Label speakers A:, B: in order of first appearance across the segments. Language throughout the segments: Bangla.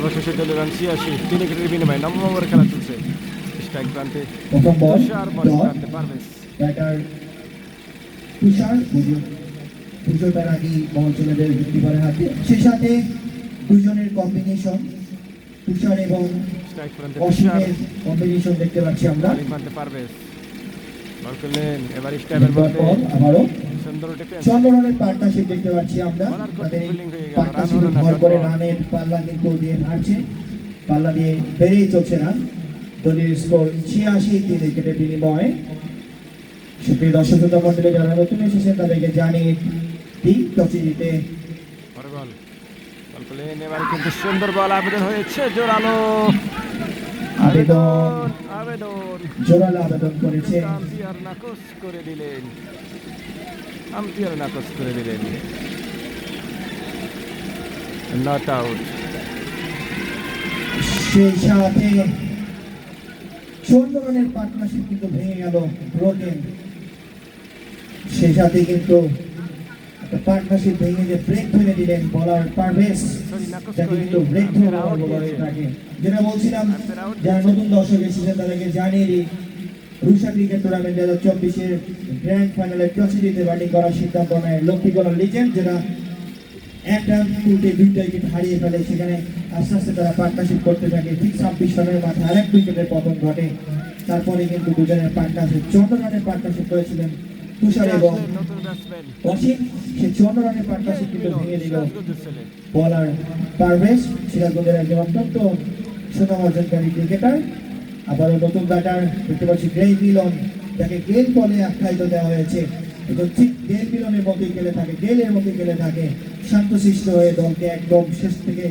A: অবশেষে চলে রান ছিয়াশি তিন উইকেটের বিনিময়ে নবম ওভার খেলা চলছে। স্ট্রাইক প্রান্তে তুষার বল প্রান্তে পারভেজ
B: তুষার পুজো পুজো বল চলে যায় ভিক্টিমারের হাতে। সে সাথে দুজনের কম্বিনেশন তুষার এবং অসীমের কম্বিনেশন দেখতে পাচ্ছি আমরা।
A: পারভেজ বল করলেন এবার
B: বল আবারও। চন্দ্রনের পার্টনারশিপ দেখতে পাচ্ছি আমরা।
A: বলার কত
B: তাদের
A: fielding গেল,
B: পার্টনারশিপ
A: রান হলো না,
B: ভর করে রানের পাল্লা কিন্তু দিয়ে হারছে পাল্লা দিয়ে বেড়েই চলছে রান। দলীয় স্কোর ছিয়াশি তিন উইকেটের বিনিময়ে সুপ্রিয় দর্শক শ্রোতা মন্ডলী যারা নতুন এসেছেন তাদেরকে জানিয়ে দিই টসে জিতে
A: পরে বল। বল করলেন এবারে কিন্তু সুন্দর বল। আবেদন হয়েছে জোরালো। আবেদন। আবেদন
B: জোরালো আবেদন করেছে।
A: করে দিলেন। নাকচ করে দিলেন নট আউট
B: সেই সাথে চোদ্দ রানের পার্টনারশিপ কিন্তু ভেঙে গেল ব্রোকেন সেই সাথে কিন্তু পার্টনারশিপ ভেঙে যে ব্রেক ধরে দিলেন বলার পারভেজ
A: করে
B: কিন্তু ব্রেক ধরে
A: আম্পিয়ার আউট
B: বলা
A: দিয়েছে
B: থাকে যেটা বলছিলাম
A: out
B: যারা নতুন দর্শক এসেছেন তাদেরকে জানিয়ে দিই রুশা ক্রিকেট টুর্নামেন্ট দু হাজার চব্বিশের গ্র্যান্ড ফাইনালে টসে ব্যাটিং করার সিদ্ধান্ত নেয় লক্ষ্মীগড়া লিজেন্ড যেটা এক রান তুলতে দুইটা উইকেট হারিয়ে ফেলে, সেখানে আস্তে আস্তে তারা পার্টনারশিপ করতে থাকে। ঠিক ছাব্বিশ রানের মাথায় আরেক উইকেটের পতন ঘটে। তারপরে কিন্তু দুজনের পার্টনারশিপ চৌদ্দ রানের পার্টনারশিপ করেছিলেন তুষার এবং অসীম। সে চৌদ্দ রানের পার্টনারশিপ কিন্তু ভেঙে দিল বলার পারভেজ। সিরাজগঞ্জের একজন অত্যন্ত সুনাম অর্জনকারী ক্রিকেটার আবারও নতুন ব্যাটার দেখতে পাচ্ছি গ্রেই মিলন যাকে গেল বলে আখ্যায়িত দেওয়া হয়েছে। এবং ঠিক গেল মিলনের মতোই খেলে থাকে গেলের মতোই খেলে থাকে শান্তশিষ্ট হয়ে দলকে একদম শেষ থেকে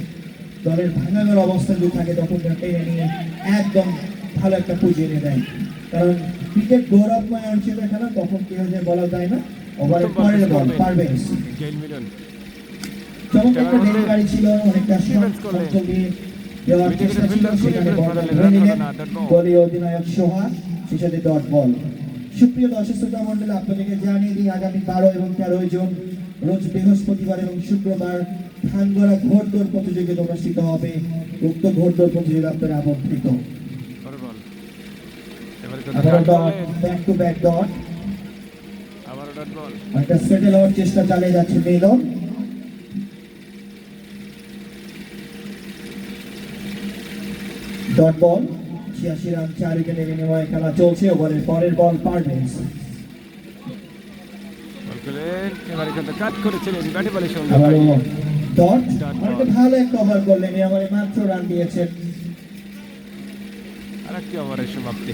B: দলের ভাঙানোর অবস্থা যদি থাকে তখন টেনে নিয়ে একদম ভালো একটা পুঁজি এনে দেয়। কারণ ক্রিকেট গৌরবময় অঞ্চলে খেলা তখন কি হয়ে বলা যায় না? ওভারের পরের বল
A: গেল মিলন।
B: চমৎকার একটা ছিল অনেকটা। অঞ্চল দিয়ে দেওয়ার চেষ্টা ছিল সেখানে ধরে নিলেন। দলীয় অধিনায়ক সোহান সাথে ডট বল সুপ্রিয় দর্শক শ্রোতা মন্ডল আপনাদেরকে জানিয়ে দিই, আগামী বারো এবং তেরোই জুন, রোজ বৃহস্পতিবার এবং শুক্রবার ধানগড়া ঘোড়দৌড় প্রতিযোগিতা অনুষ্ঠিত হবে। উক্ত ঘোড়দৌড় প্রতিযোগিতা আপনারা আমন্ত্রিত। চেষ্টা চালিয়ে যাচ্ছে মিলন ডট বল ছিয়াশি রান চার উইকেটের বিনিময়ে খেলা চলছে ওভারের পরের বল পারভেজ।
A: করলেন
B: ভালো একটা ওভার আমার মাত্র রান দিয়েছেন।
A: আরেকটি ওভারের সমাপ্তি।